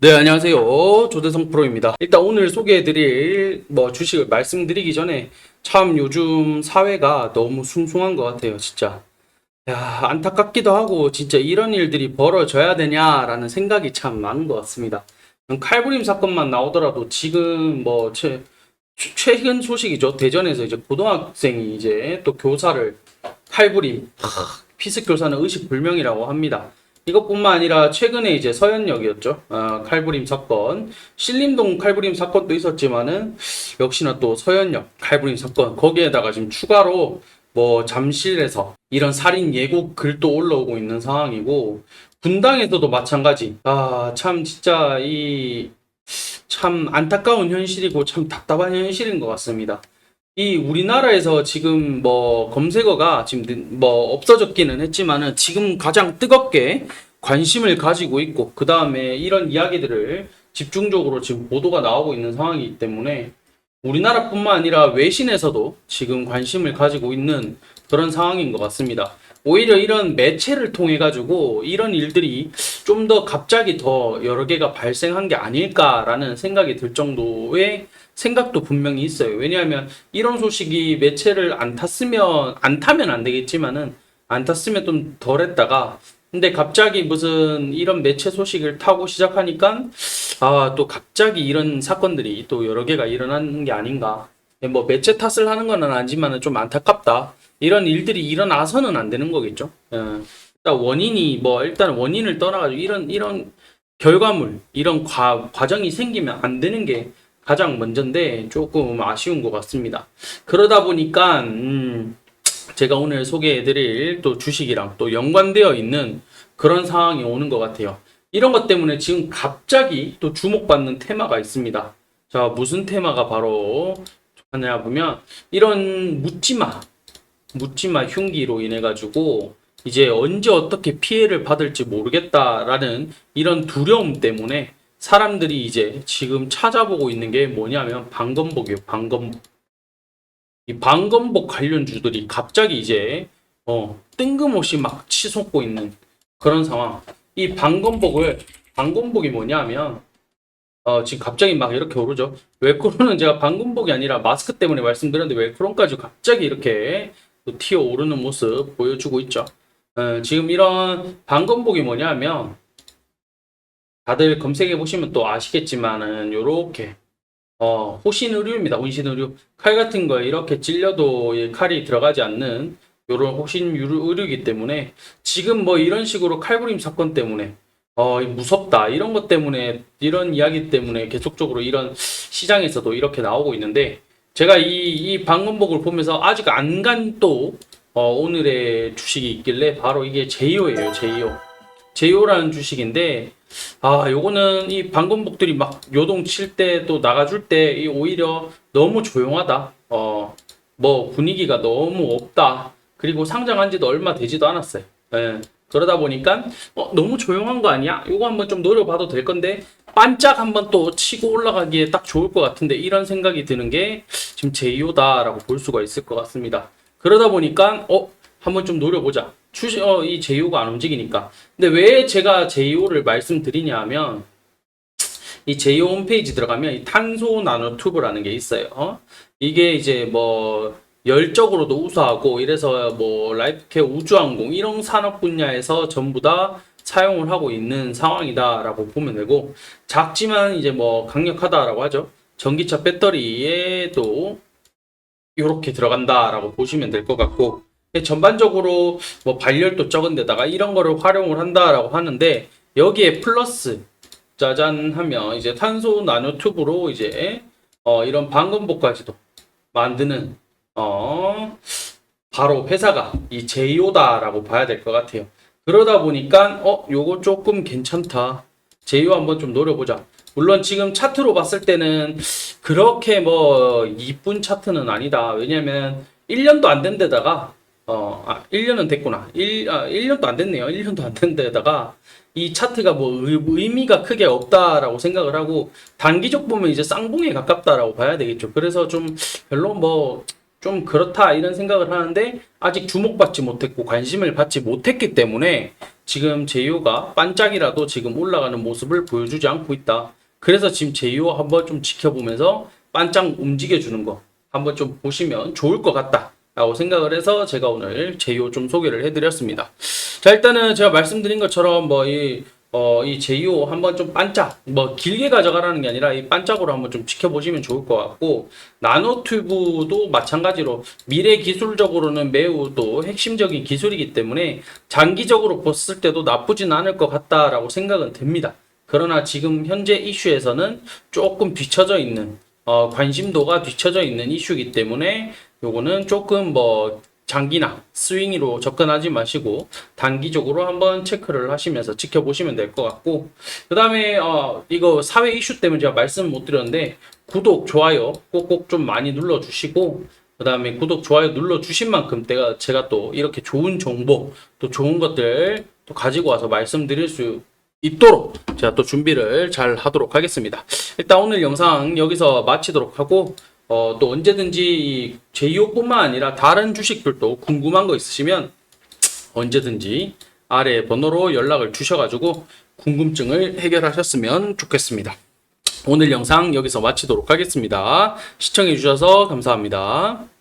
네, 안녕하세요. 조대성 프로입니다. 일단 오늘 소개해드릴 뭐 주식을 말씀드리기 전에 참 요즘 사회가 너무 숭숭한 것 같아요, 진짜. 야, 안타깝기도 하고 진짜 이런 일들이 벌어져야 되냐라는 생각이 참 많은 것 같습니다. 칼부림 사건만 나오더라도 지금 뭐 최, 최- 최근 소식이죠. 대전에서 이제 고등학생이 이제 또 교사를 칼부림, 하, 피습 교사는 의식 불명이라고 합니다. 이것뿐만 아니라 최근에 이제 서현역이었죠. 어, 칼부림 사건, 신림동 칼부림 사건도 있었지만은 역시나 또 서현역 칼부림 사건 거기에다가 지금 추가로 뭐 잠실에서 이런 살인 예고 글도 올라오고 있는 상황이고 분당에서도 마찬가지. 아, 참 진짜 이 참 안타까운 현실이고 참 답답한 현실인 것 같습니다. 이 우리나라에서 지금 뭐 검색어가 지금 느- 뭐 없어졌기는 했지만은 지금 가장 뜨겁게 관심을 가지고 있고 그 다음에 이런 이야기들을 집중적으로 지금 보도가 나오고 있는 상황이기 때문에 우리나라뿐만 아니라 외신에서도 지금 관심을 가지고 있는 그런 상황인 것 같습니다. 오히려 이런 매체를 통해 가지고 이런 일들이 좀 더 갑자기 더 여러 개가 발생한 게 아닐까라는 생각이 들 정도의 생각도 분명히 있어요. 왜냐하면 이런 소식이 매체를 안 탔으면 안 타면 안 되겠지만은 안 탔으면 좀 덜했다가 근데 갑자기 무슨 이런 매체 소식을 타고 시작하니까 아 또 갑자기 이런 사건들이 또 여러 개가 일어나는 게 아닌가. 뭐 매체 탓을 하는 건 아니지만은 좀 안타깝다. 이런 일들이 일어나서는 안 되는 거겠죠. 예. 일단 원인이 뭐 일단 원인을 떠나가지고 이런 이런 결과물 이런 과, 과정이 생기면 안 되는 게 가장 먼저인데 조금 아쉬운 것 같습니다. 그러다 보니까 음, 제가 오늘 소개해드릴 또 주식이랑 또 연관되어 있는 그런 상황이 오는 것 같아요. 이런 것 때문에 지금 갑자기 또 주목받는 테마가 있습니다. 자, 무슨 테마가 바로 하냐 보면 이런 묻지마, 묻지마 흉기로 인해 가지고 이제 언제 어떻게 피해를 받을지 모르겠다라는 이런 두려움 때문에 사람들이 이제 지금 찾아보고 있는 게 뭐냐면 방검복이에요. 방검복. 이 방검복 관련주들이 갑자기 이제 어 뜬금없이 막 치솟고 있는 그런 상황. 이 방검복을 방검복이 뭐냐면 어 지금 갑자기 막 이렇게 오르죠. 웰크론은 제가 방검복이 아니라 마스크 때문에 말씀드렸는데 웰크론까지 갑자기 이렇게 또 튀어 오르는 모습 보여주고 있죠. 어, 지금 이런 방검복이 뭐냐면 다들 검색해 보시면 또 아시겠지만은 요렇게 어, 호신 의류입니다. 호신 의류. 칼 같은 거에 이렇게 찔려도 이 칼이 들어가지 않는 요런 호신 의류- 의류이기 때문에 지금 뭐 이런 식으로 칼부림 사건 때문에 어, 무섭다. 이런 것 때문에 이런 이야기 때문에 계속적으로 이런 시장에서도 이렇게 나오고 있는데 제가 이, 이 방금복을 보면서 아직 안 간 또 어, 오늘의 주식이 있길래 바로 이게 제이오예요. 제이오. 제이오라는 주식인데 아, 요거는 이 방검복들이 막 요동 칠 때 또 나가줄 때이 오히려 너무 조용하다. 어, 뭐 분위기가 너무 없다. 그리고 상장한 지도 얼마 되지도 않았어요. 예. 그러다 보니까 어, 너무 조용한 거 아니야? 요거 한번 좀 노려봐도 될 건데 반짝 한번 또 치고 올라가기에 딱 좋을 것 같은데 이런 생각이 드는 게 지금 제이오다라고 볼 수가 있을 것 같습니다. 그러다 보니까 어 한번 좀 노려보자. 추시 어, 이 제이오가 안 움직이니까. 근데 왜 제가 제이오를 말씀드리냐 하면 이 제이오 홈페이지 들어가면 이 탄소 나노 튜브라는 게 있어요. 어? 이게 이제 뭐 열적으로도 우수하고 이래서 뭐 라이프케어 우주항공 이런 산업 분야에서 전부 다 사용을 하고 있는 상황이다라고 보면 되고 작지만 이제 뭐 강력하다라고 하죠. 전기차 배터리에도 이렇게 들어간다라고 보시면 될 것 같고 전반적으로 뭐 발열도 적은 데다가 이런 거를 활용을 한다라고 하는데 여기에 플러스 짜잔 하면 이제 탄소 나노 튜브로 이제 어 이런 방검복까지도 만드는 어 바로 회사가 이 제이오다라고 봐야 될 것 같아요. 그러다 보니까 어 요거 조금 괜찮다. 제이오 한번 좀 노려보자. 물론 지금 차트로 봤을 때는 그렇게 뭐 이쁜 차트는 아니다. 왜냐면 1년도 안 된 데다가 어, 아, 1년은 됐구나. 1, 아, 1년도 안 됐네요. 1년도 안 된 데다가 이 차트가 뭐 의, 의미가 크게 없다라고 생각을 하고 단기적 보면 이제 쌍봉에 가깝다라고 봐야 되겠죠. 그래서 좀 별로 뭐 좀 그렇다 이런 생각을 하는데 아직 주목받지 못했고 관심을 받지 못했기 때문에 지금 제이오가 반짝이라도 지금 올라가는 모습을 보여주지 않고 있다. 그래서 지금 제이오 한번 좀 지켜보면서 반짝 움직여주는 거 한번 좀 보시면 좋을 것 같다. 라고 생각을 해서 제가 오늘 제이오 좀 소개를 해드렸습니다. 자, 일단은 제가 말씀드린 것처럼 뭐 이, 어, 이 제이오 한번 좀 반짝, 뭐 길게 가져가라는 게 아니라 이 반짝으로 한번 좀 지켜보시면 좋을 것 같고, 나노튜브도 마찬가지로 미래 기술적으로는 매우 또 핵심적인 기술이기 때문에 장기적으로 봤을 때도 나쁘진 않을 것 같다라고 생각은 됩니다. 그러나 지금 현재 이슈에서는 조금 뒤처져 있는, 어, 관심도가 뒤처져 있는 이슈이기 때문에 요거는 조금 뭐 장기나 스윙으로 접근하지 마시고 단기적으로 한번 체크를 하시면서 지켜보시면 될 것 같고 그 다음에 어 이거 사회 이슈 때문에 제가 말씀 못 드렸는데 구독 좋아요 꼭꼭 좀 많이 눌러주시고 그 다음에 구독 좋아요 눌러주신 만큼 제가 제가 또 이렇게 좋은 정보 또 좋은 것들 또 가지고 와서 말씀드릴 수 있도록 제가 또 준비를 잘 하도록 하겠습니다. 일단 오늘 영상 여기서 마치도록 하고 어, 또 언제든지 이 제이오뿐만 아니라 다른 주식들도 궁금한 거 있으시면 언제든지 아래 번호로 연락을 주셔가지고 궁금증을 해결하셨으면 좋겠습니다. 오늘 영상 여기서 마치도록 하겠습니다. 시청해주셔서 감사합니다.